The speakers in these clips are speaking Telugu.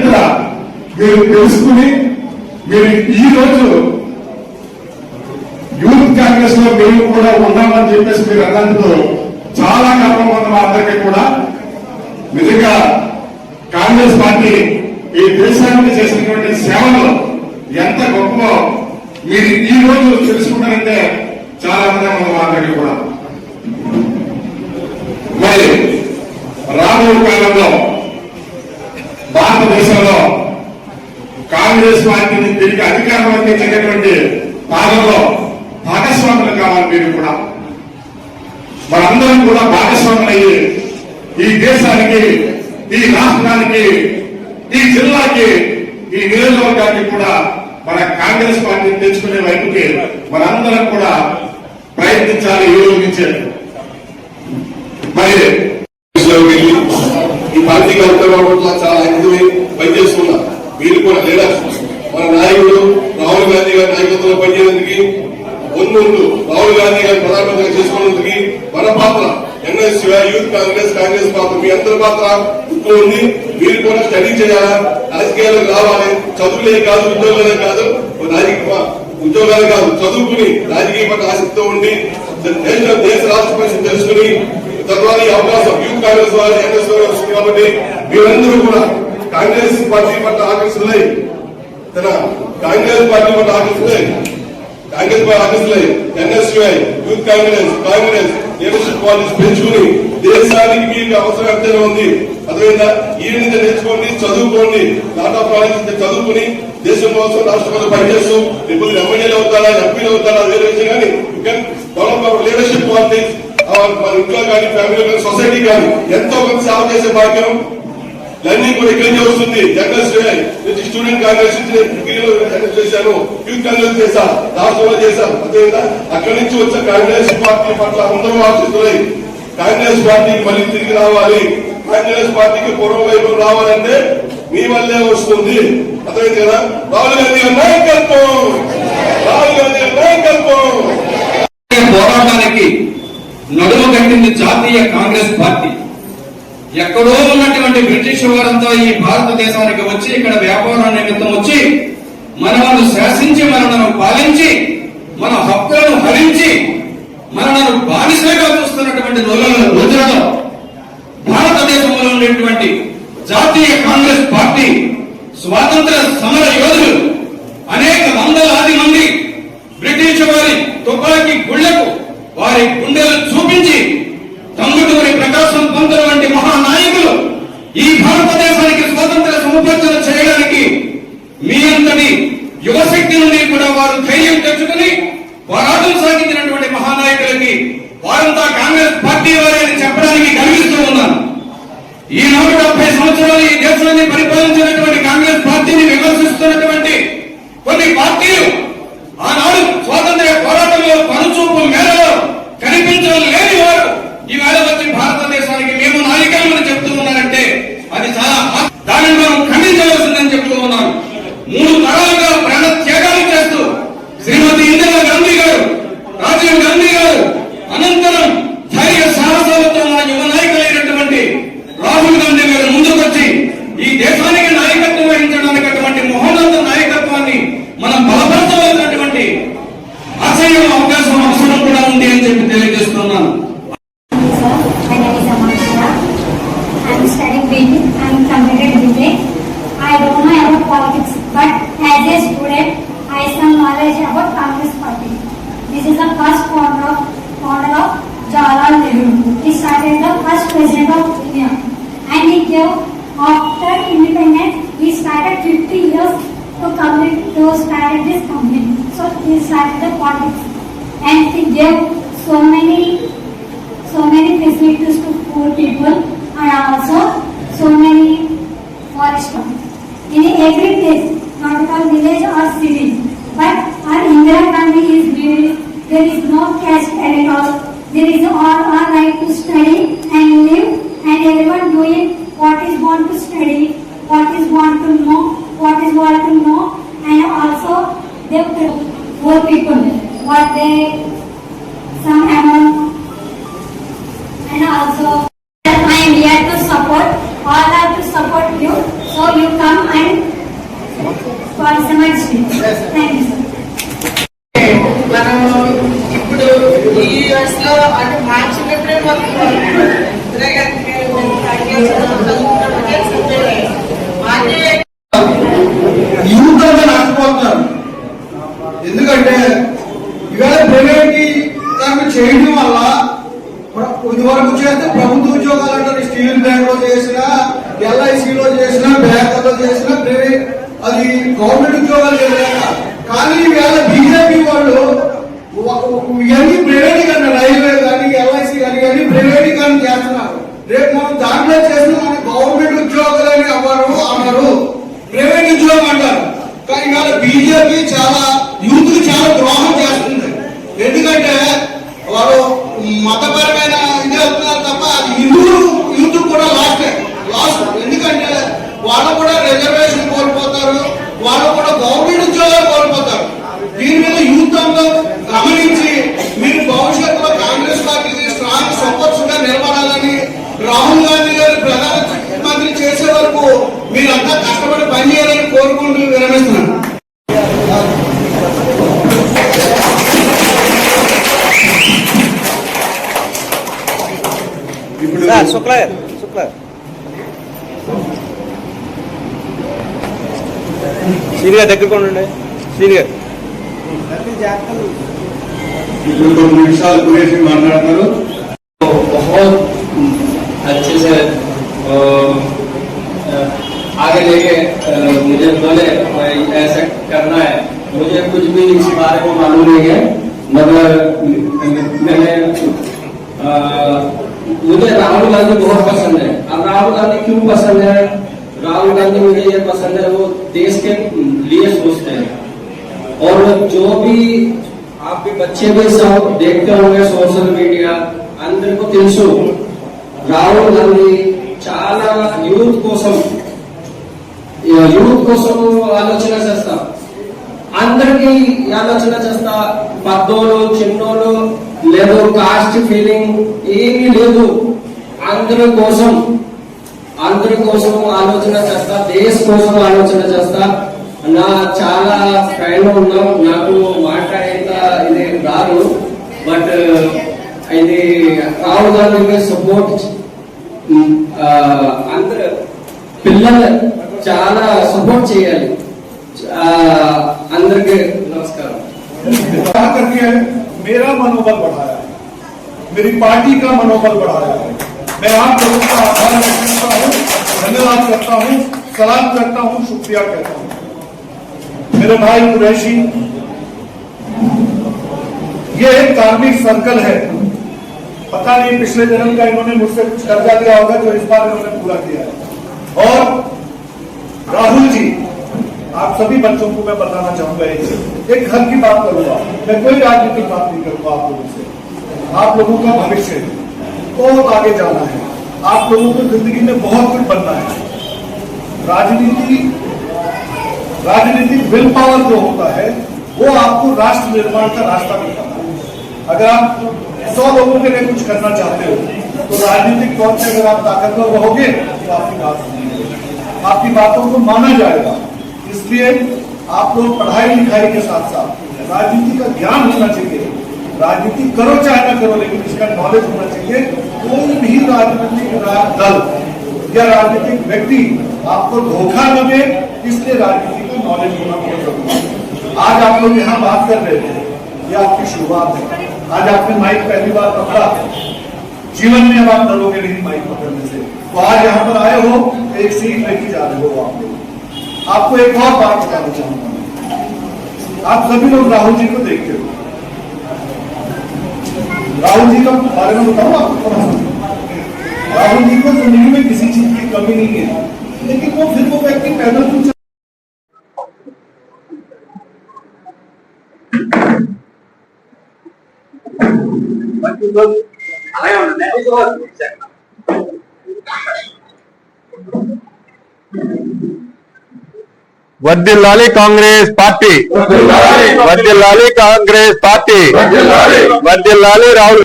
చరిత్ర మీరు తెలుసుకుని మీరు ఈ రోజు యూత్ కాంగ్రెస్లో మేము కూడా ఉన్నామని చెప్పేసి మీరు అన్నందుకు చాలా గర్వం ఉంది మా అందరికీ కూడా. నిజంగా కాంగ్రెస్ పార్టీ ఈ దేశానికి చేసినటువంటి సేవలు ఎంత గొప్ప మీరు ఈ రోజు తెలుసుకుంటారంటే చాలా ఆనందంగా ఉంది మా అందరికీ కూడా. మరి రాబోయే కాలంలో భారతదేశంలో కాంగ్రెస్ పార్టీని తిరిగి అధికారం అందించేటటువంటి పాలనలో భాగస్వాములు కావాలి మీరు కూడా. మనందరం కూడా భాగస్వాములయ్యి ఈ దేశానికి ఈ రాష్ట్రానికి ఈ జిల్లాకి ఈ నియోజకవర్గానికి కూడా మన కాంగ్రెస్ పార్టీని తెచ్చుకునే వైపుకి మనందరం కూడా ప్రయత్నించాలి ఈ యోగించాలి మరి దేశంలోకి వెళ్ళి ఈ పార్టీ కార్యక్రమం పట్ల చాలా ఎక్కువ పనిచేస్తున్నారు మీరు కూడా లీడర్స్ మన నాయకుడు రాహుల్ గాంధీ గారి నాయకత్వంలో పనిచేయడానికి ముందు రాహుల్ గాంధీ గారిని ప్రధానమంత్రిగా చేసుకున్నందుకు మన పాత్ర ఎన్ఎస్ యూత్ కాంగ్రెస్ కాంగ్రెస్ పాత్ర మీ ఉంది మీరు కూడా స్టడీ చేయాలా? రాజకీయాలకు రావాలి. చదువులే కాదు ఉద్యోగాలే కాదు. రాజకీయ ఉద్యోగాలు కాదు చదువుకుని రాజకీయ పట్ల ఆసక్తితో ఉండి దేశ దేశ రాష్ట్ర పరిస్థితి తెలుసుకుని తర్వాత ఈ అవకాశం యూత్ కాంగ్రెస్ వారి ఎన్ఎస్ వస్తుంది కాబట్టి మీరందరూ కూడా కాంగ్రెస్ పార్టీ పట్ల ఆకర్షితులై కాంగ్రెస్ పార్టీ పట్ల ఆకర్షితులై కాంగ్రెస్ పార్టీ ఆకర్షితులై NSUI youth Congress Congress national qualities పెంచుకుని దేశానికి మీకు అవసరం ఎంతైనా ఉంది. అదేవిధంగా ఈ నుంచి నేర్చుకోండి చదువుకోండి. లాట్ ఆఫ్ చదువుకుని దేశం కోసం రాష్ట్రం కోసం పనిచేస్తూ ఇప్పుడు ఎమ్మెల్యేలు అవుతారా ఎంపీలు అవుతారా వేరే విషయం కానీ లీడర్షిప్ పార్టీ మన ఇంట్లో కానీ ఫ్యామిలీ కానీ సొసైటీ కానీ ఎంతో కొంత సేవ చేసే భాగ్యం లర్నింగ్ కూడా ఇక్కడి నుంచి వస్తుంది జనరల్స్ నుంచి స్టూడెంట్ కాంగ్రెస్ నుంచి డిగ్రీలో చేశాను. యూత్ కాంగ్రెస్ చేశా. రాష్ట్రంలో చేశాను అదేవిధంగా అక్కడి నుంచి వచ్చే కాంగ్రెస్ పార్టీ పట్ల అందరూ ఆశిస్తున్నాయి కాంగ్రెస్ పార్టీకి మళ్ళీ తిరిగి రావాలి. కాంగ్రెస్ పార్టీకి పూర్వ వైపు రావాలంటే మీ వల్లే వస్తుంది. అర్థమైంది కదా? రాహుల్ గాంధీ నాయకత్వం! రాహుల్ గాంధీ నాయకత్వం! పోరాటానికి నడుము కట్టింది జాతీయ కాంగ్రెస్ పార్టీ. ఎక్కడో ఉన్నటువంటి బ్రిటిష్ వారంతా ఈ భారతదేశానికి వచ్చి ఇక్కడ వ్యాపారం నిమిత్తం వచ్చి మనలను శాసించి మనలను పాలించి మన హక్కులను హరించి మనలను బానిసగా చూస్తున్నటువంటి రోజుల రోజులలో భారతదేశంలో ఉండేటువంటి జాతీయ కాంగ్రెస్ పార్టీ స్వాతంత్ర సమర యోధులు అనేక వందలాది మంది బ్రిటిష్ వారి తుపాకీ గుళ్ళకు వారి గుండెలు భారతదేశానికి సముపార్జన చేయడానికి మీ అంతటి యువశక్తి నుండి కూడా వారు ధైర్యం తెచ్చుకుని పోరాటం సాగించినటువంటి మహానాయకులకి వారంతా కాంగ్రెస్ పార్టీ వారే అని చెప్పడానికి గర్విస్తూ ఉన్నాను. ఈనాడు డెబ్బై సంవత్సరాలు ఈ దేశం BTech. I'm completed BTech. I don't know about politics, but as a student, I have some knowledge about Congress Party. This is the first founder of, founder of Jawaharlal Nehru. He started the first president of India. And he gave, after independence, he started 50 years to complete, to start this company. So he started the politics. And he gave so many poor people, what they, some amount, and also I am here to support, all are to support you, so you come and participate. Thank you, sir. మనం ఇప్పుడు ఈ ఇయర్స్లో అంటే మార్చ్ ఏప్రిల్ వరకు ఉదయ్ గారికి అంటే యూత్ అంతా నష్టపోతున్నారు ఎందుకంటే ఇవాళ ప్రైవేటీకరణ చేయడం వల్ల ఇదివరకు చేస్తే ప్రభుత్వ ఉద్యోగాలు అంటారు స్టీల్ బ్యాంక్లో చేసినా ఎల్ఐసిలో చేసినా బ్యాంకులో చేసినా ప్రైవేట్ అది గవర్నమెంట్ ఉద్యోగాలు చేయలేక. కానీ ఇవాళ బీజేపీ వాళ్ళు ఇవన్నీ ప్రైవేటీకరణ రైల్వే కానీ ఎల్ఐసి కానీ ఇవన్నీ ప్రైవేటీకరణ చేస్తున్నారు. రేపు మనం దాంట్లో చేసిన మన గవర్నమెంట్ ఉద్యోగాలని అవ్వరు అన్నారు ప్రైవేట్ ఉద్యోగం అంటారు. కానీ ఇవాళ బీజేపీ చాలా ద్రోహం చేస్తుంది. ఎందుకంటే శ్రీని గారు దగ్గరకు ఉండండి శ్రీని గారు ఇప్పుడు కొన్ని నిమిషాలు గురించి మాట్లాడతారు बहुत अच्छे से अ, अ, आगे लेके अ, मुझे बोले भाई ऐसा करना है मुझे कुछ भी इस बारे में मालूम नहीं है मगर मैंने अ, मुझे राहुल गांधी बहुत पसंद है अब राहुल गांधी क्यों पसंद है राहुल गांधी मुझे ये पसंद है वो देश के लिए सोचते हैं और जो भी आपके बच्चे भी सब देखते होंगे सोशल మీడియా అందరికీ తెలుసు రాహుల్ గాంధీ చాలా యూత్ కోసం యూత్ కోసం ఆలోచన చేస్తా అందరికీ ఆలోచన చేస్తా పెద్దోళ్ళు చిన్నోళ్ళు లేదు కాస్ట్ ఫీలింగ్ ఏమీ లేదు అందరి కోసం అందరి కోసం ఆలోచన చేస్తా దేశ కోసం ఆలోచన చేస్తా నా చాలా ఫ్రెండ్ ఉన్నాం నాకు మాట్లాడేంత ఇది రాదు బట్ ఇది రాహుల్ గాంధీ సపోర్ట్ అందరు పిల్లలు చాలా సపోర్ట్ చేయాలి ఆ, అందరికీ నమస్కారం क्या करके मेरा मनोबल बढ़ाया है मेरी पार्टी का मनोबल बढ़ाया है मैं आप लोगों का आभार व्यक्त करता हूँ, धन्यवाद करता हूँ, सलाम करता हूँ, शुक्रिया कहता हूँ। मेरे भाई कुरैशी, ये एक कार्मिक सर्कल है। पता नहीं, पिछले जन्म का इन्होंने मुझसे कुछ कर्जा दिया होगा जो इस बार इन्होंने पूरा किया है। और राहुल जी, आप सभी बच्चों को मैं बताना चाहूँगा एक घर की बात करूँगा। मैं कोई राजनीतिक बात नहीं करूँगा आप लोगों से। आप लोगों का भविष्य है। बहुत आगे जाना है। आप लोगों को ज़िंदगी में बहुत कुछ बनना है। राजनीति, राजनीतिक विल पावर जो होता है, वो आपको राष्ट्र निर्माण का रास्ता दिखाता है। अगर आप सौ लोगों के लिए कुछ करना चाहते हो तो राजनीतिक तौर से अगर आप ताकतवर रहोगे तो आपकी बात आपकी बातों को माना जाएगा। इसलिए आप लोग पढ़ाई लिखाई के साथ साथ राजनीति का ज्ञान होना चाहिए। राजनीति करो चाहे ना करो, लेकिन इसका नॉलेज होना चाहिए। कोई भी राजनीतिक दल या राजनीतिक व्यक्ति आपको धोखा न दे, इसलिए राजनीति का नॉलेज होना बहुत ज़रूरी है। आज आप लोग यहाँ बात कर रहे थे, ये आपकी शुरुआत है। आज आपने माइक पहली बार पकड़ा। जीवन में आप डरोगे नहीं माइक पकड़ने से। तो आज यहाँ पर आए हो, एक सीट लेके जा रहे हो आप लोग। आपको एक और बात बताना चाहूँगा आप सभी लोग राहुल जी को देखते हो। राहुल जी का बारे में बताओ आपको राहुल जी को ज़िंदगी में किसी चीज़ की कमी नहीं है। लेकिन वो फिर वो व्यक्ति पैदल क्यों चल- వర్దిల్లాలి కాంగ్రెస్ పార్టీ వర్దిల్లాలి కాంగ్రెస్ పార్టీ వర్దిల్లాలి Rahul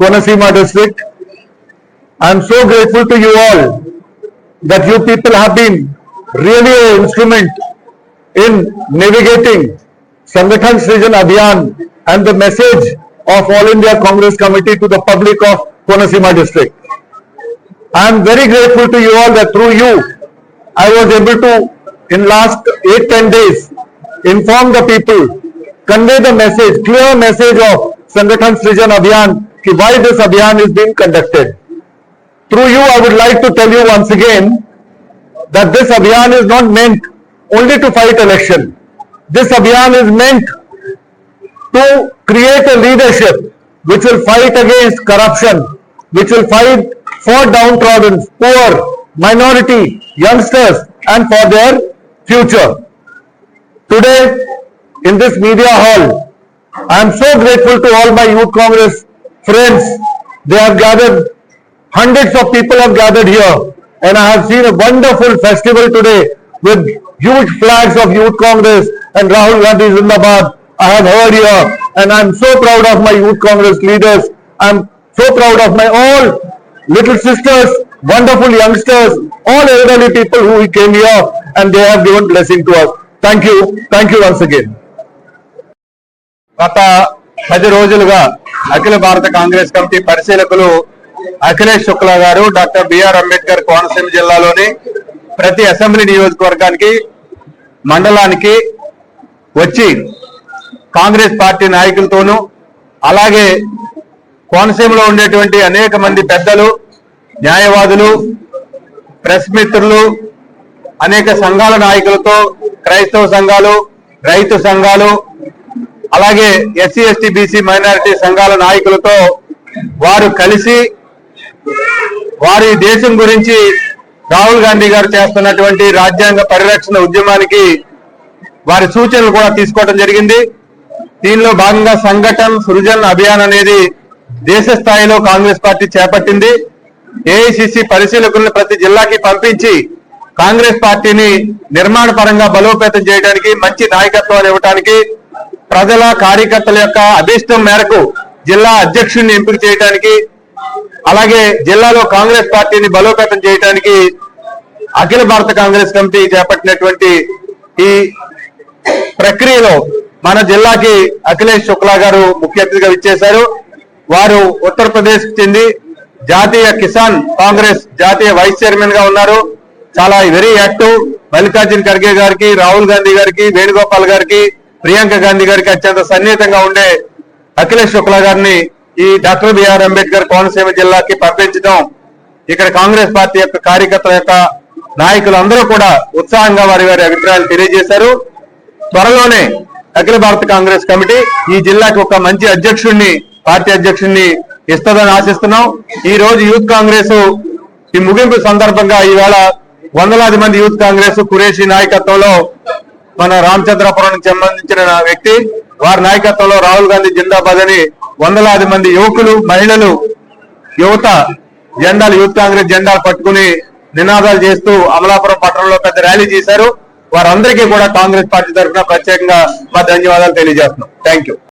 Konaseema district. I am so grateful to you all that you people have been really an instrument in navigating Sangathan Srijan Abhiyan and the message of All India Congress Committee to the public of Konasima district. I am very grateful to you all that through you, I was able to, in last eight, ten days, inform the people, convey the message, clear message of Sangathan Srijan Abhiyan, ki why this Abhiyan is being conducted. Through you, I would like to tell you once again that this Abhiyan is not meant only to fight election. This Abhiyan is meant to create a leadership which will fight against corruption, which will fight for downtrodden, poor, minority, youngsters and for their future. Today, in this media hall, I am so grateful to all my youth congress friends. They have gathered, hundreds of people have gathered here and I have seen a wonderful festival today with huge flags of youth congress and Rahul Gandhi Zindabad. I have heard here and I am so proud of my youth congress leaders. I am so proud of my all little sisters, wonderful youngsters, all elderly people who came here and they have given blessing to us. Thank you. Thank you once again. గత పది రోజులుగా అఖిల భారత కాంగ్రెస్ కమిటీ పరిశీలకులు అఖిలేష్ శుక్లా గారు డాక్టర్ బిఆర్ అంబేద్కర్ కోనసీమ జిల్లాలోని ప్రతి అసెంబ్లీ నియోజకవర్గానికి మండలానికి వచ్చి కాంగ్రెస్ పార్టీ నాయకులతోనూ అలాగే కోనసీమలో ఉండేటువంటి అనేక మంది పెద్దలు న్యాయవాదులు ప్రెస్ మిత్రులు అనేక సంఘాల నాయకులతో క్రైస్తవ సంఘాలు రైతు సంఘాలు అలాగే ఎస్సీ ఎస్టీ బీసీ మైనారిటీ సంఘాల నాయకులతో వారు కలిసి వారి దేశం గురించి రాహుల్ గాంధీ గారు చేస్తున్నటువంటి రాజ్యాంగ పరిరక్షణ ఉద్యమానికి వారి సూచనలు కూడా తీసుకోవడం జరిగింది. దీనిలో భాగంగా సంఘటన సృజన్ అభియాన్ అనేది దేశ స్థాయిలో కాంగ్రెస్ పార్టీ చేపట్టింది. ఏఐసిసి పరిశీలకులను ప్రతి జిల్లాకి పంపించి కాంగ్రెస్ పార్టీని నిర్మాణ పరంగా బలోపేతం చేయడానికి మంచి నాయకత్వాన్ని ఇవ్వడానికి ప్రజల కార్యకర్తల యొక్క అభీష్టం మేరకు జిల్లా అధ్యక్షుడిని ఎంపిక చేయడానికి అలాగే జిల్లాలో కాంగ్రెస్ పార్టీని బలోపేతం చేయడానికి అఖిల భారత కాంగ్రెస్ కమిటీ చేపట్టినటువంటి ఈ ప్రక్రియలో మన జిల్లాకి అఖిలేష్ శుక్లా గారు ముఖ్య అతిథిగా ఇచ్చేశారు వారు ఉత్తరప్రదేశ్ చెంది జాతీయ కిసాన్ కాంగ్రెస్ జాతీయ వైస్ చైర్మన్గా ఉన్నారు. చాలా వెరీ యాక్టివ్. మల్లికార్జున్ ఖర్గే గారికి రాహుల్ గాంధీ గారికి వేణుగోపాల్ గారికి ప్రియాంక గాంధీ గారికి అత్యంత సన్నిహితంగా ఉండే అఖిలేష్ శుక్లా గారిని ఈ డాక్టర్ బిఆర్ అంబేద్కర్ కోనసీమ జిల్లాకి పంపించడం ఇక్కడ కాంగ్రెస్ పార్టీ యొక్క కార్యకర్తల యొక్క నాయకులు అందరూ కూడా ఉత్సాహంగా వారి వారి అభిప్రాయాలు తెలియజేశారు. త్వరలోనే అఖిల భారత కాంగ్రెస్ కమిటీ ఈ జిల్లాకి ఒక మంచి అధ్యక్షుడిని పార్టీ అధ్యక్షుడిని ఇస్తుందని ఆశిస్తున్నాం. ఈ రోజు యూత్ కాంగ్రెస్ ఈ ముగింపు సందర్భంగా ఈవేళ వందలాది మంది యూత్ కాంగ్రెస్ కురేషి నాయకత్వంలో మన రామచంద్రపురానికి సంబంధించిన వ్యక్తి వారి నాయకత్వంలో రాహుల్ గాంధీ జిందాబాద్ అని వందలాది మంది యువకులు మహిళలు యువత జెండాలు యూత్ కాంగ్రెస్ జెండాలు పట్టుకుని నినాదాలు చేస్తూ అమలాపురం పట్టణంలో పెద్ద ర్యాలీ చేశారు. వారందరికీ కూడా కాంగ్రెస్ పార్టీ తరఫున ప్రత్యేకంగా మా ధన్యవాదాలు తెలియజేస్తున్నాం. Thank you